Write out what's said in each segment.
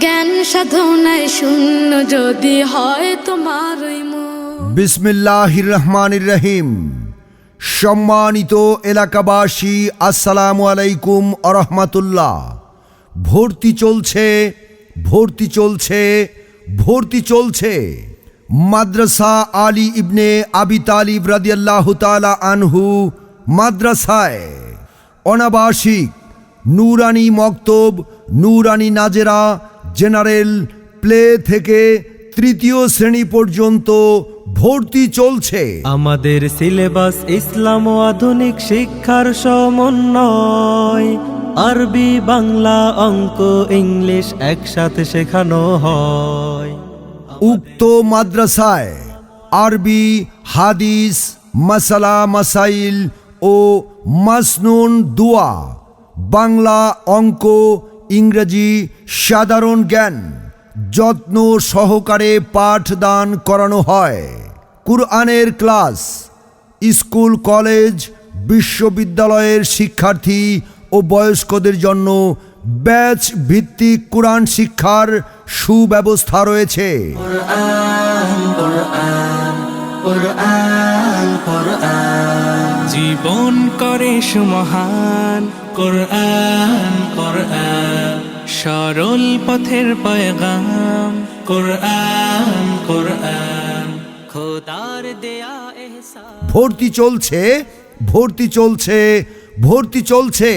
জ্ঞান সাধনায় শূন্য যদি হয় তোমার ওই মন। বিসমিল্লাহির রহমানির রহিম। সম্মানিত এলাকাবাসী, আসসালামু আলাইকুম আরহামাতুল্লাহ। ভর্তি চলছে ভর্তি চলছে ভর্তি চলছে। মাদ্রাসা আলী ইবনে আবি তালিব রাদিয়াল্লাহু তাআলা আনহু মাদ্রাসায়। অনাবাসিক, নুরানি মক্তব, নুরানি নাজেরা জেনারেল প্লে থেকে তৃতীয় শ্রেণি পর্যন্ত ভর্তি চলছে। আমাদের সিলেবাস ইসলাম ও আধুনিক শিক্ষার সমন্বয়। আরবি বাংলা অঙ্ক ইংলিশ একসাথে শেখানো হয়। উক্ত মাদ্রাসায় আরবি হাদিস মাসালা মাসাইল ও মাসনুন দুয়া বাংলা অঙ্ক ইংরেজি সাধারণ জ্ঞান, যত্ন সহকারে পাঠদান করানো হয়। কুরআনের ক্লাস, স্কুল, কলেজ, বিশ্ববিদ্যালয়ের শিক্ষার্থী ও বয়স্কদের জন্য ব্যাচ ভিত্তিক কোরআন শিক্ষার সুব্যবস্থা রয়েছে। জীবন করে সুমহান সরল পথের পয়গাম। কোরআন কোরআন, খোদার দেয়া ভর্তি চলছে ভর্তি চলছে ভর্তি চলছে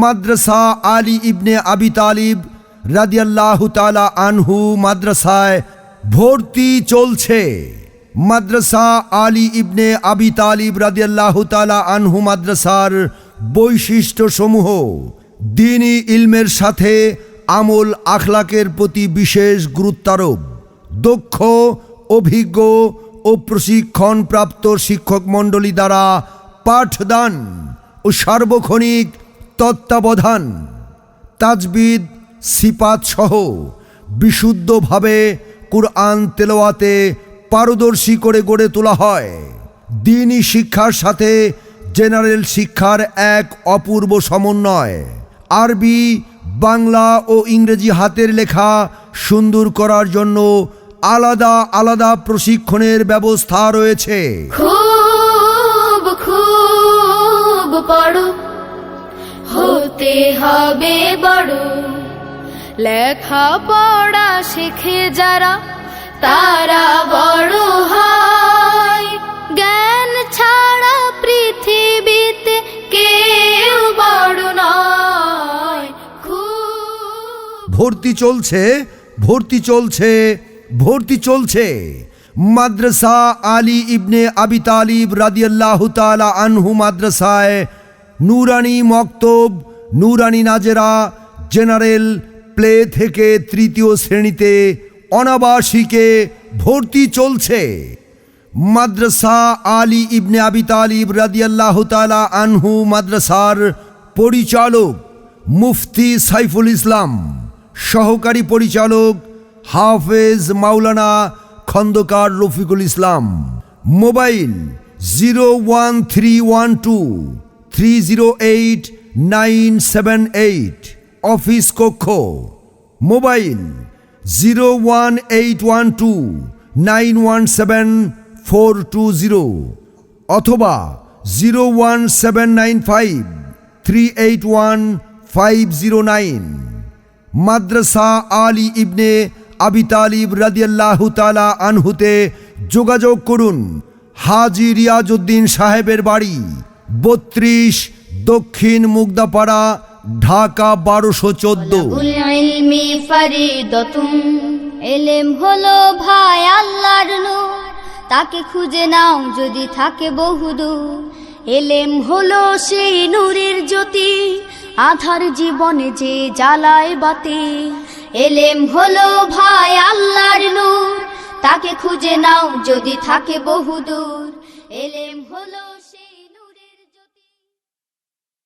মাদ্রাসা আলী ইবনে আবি তালিব রাদিয়াল্লাহু তাআলা আনহু মাদ্রাসায় ভর্তি চলছে। মাদ্রাসা আলী ইবনে আবি তালিব রাদিয়াল্লাহু তাআলা আনহু মাদ্রাসার বৈশিষ্ট্য সমূহ দিনী ইলমের সাথে আমল আখলাকের প্রতি বিশেষ গুরুত্বারোপ। দক্ষ, অভিজ্ঞ ও প্রশিক্ষণপ্রাপ্ত শিক্ষক মণ্ডলী দ্বারা পাঠদান ও সার্বক্ষণিক তত্ত্বাবধান। তাজবিদ, সিপাত সহ বিশুদ্ধভাবে কুরআন তেলাওয়াতে পারদর্শী করে গড়ে তোলা হয়। দিনই শিক্ষার সাথে জেনারেল শিক্ষার এক অপূর্ব সমন্বয়। আরবি বাংলা ও ইংরেজি হাতের লেখা সুন্দর করার জন্য আলাদা আলাদা প্রশিক্ষণের ব্যবস্থা রয়েছে। খুব খুব পড়ো হতে হবে বড়। লেখা পড়া শিখে যারা, তারা বড় ভর্তি চলছে ভর্তি চলছে ভর্তি চলছে। মাদ্রাসা আলী ইবনে আবি তালিব রাদিয়াল্লাহু তাআলা আনহু মাদ্রাসায় নুরানি মক্তব, নুরানি নাজেরা, জেনারেল প্লে থেকে তৃতীয় শ্রেণীতে অনাবাসিকে ভর্তি চলছে। মাদ্রাসা আলী ইবনে আবি তালিব রাদিয়াল্লাহু তাআলা আনহু মাদ্রাসার পরিচালক মুফতি সাইফুল ইসলাম। সহকারী পরিচালক হাফেজ মাওলানা Khandakar Rafiqul Islam. Mobile zero one three one two three zero eight nine seven eight. Office কক্ষ। Mobile zero one eight one two nine one seven four two zero অথবা zero one seven nine five three eight one five zero nine. মাদ্রাসা আলী ইবনে আবি তালিব রাদিয়াল্লাহু তাআলা আনহুতে যোগাযোগ করুন। হাজি রিয়াজউদ্দিন সাহেবের বাড়ি, বত্রিশ দক্ষিণ মুগদাপাড়া, ঢাকা বারোশো চোদ্দ। এলেম তাকে খুঁজে নাও যদি থাকে বহুদূর। এলেম হলো সেই নূরের জ্যোতি আধার জীবনে যে জ্বালায় বাতি, এলেম হলো ভাই আল্লাহর নূর। তাকে খুঁজে নাও, যদি থাকে বহুদূর। এলেম হলো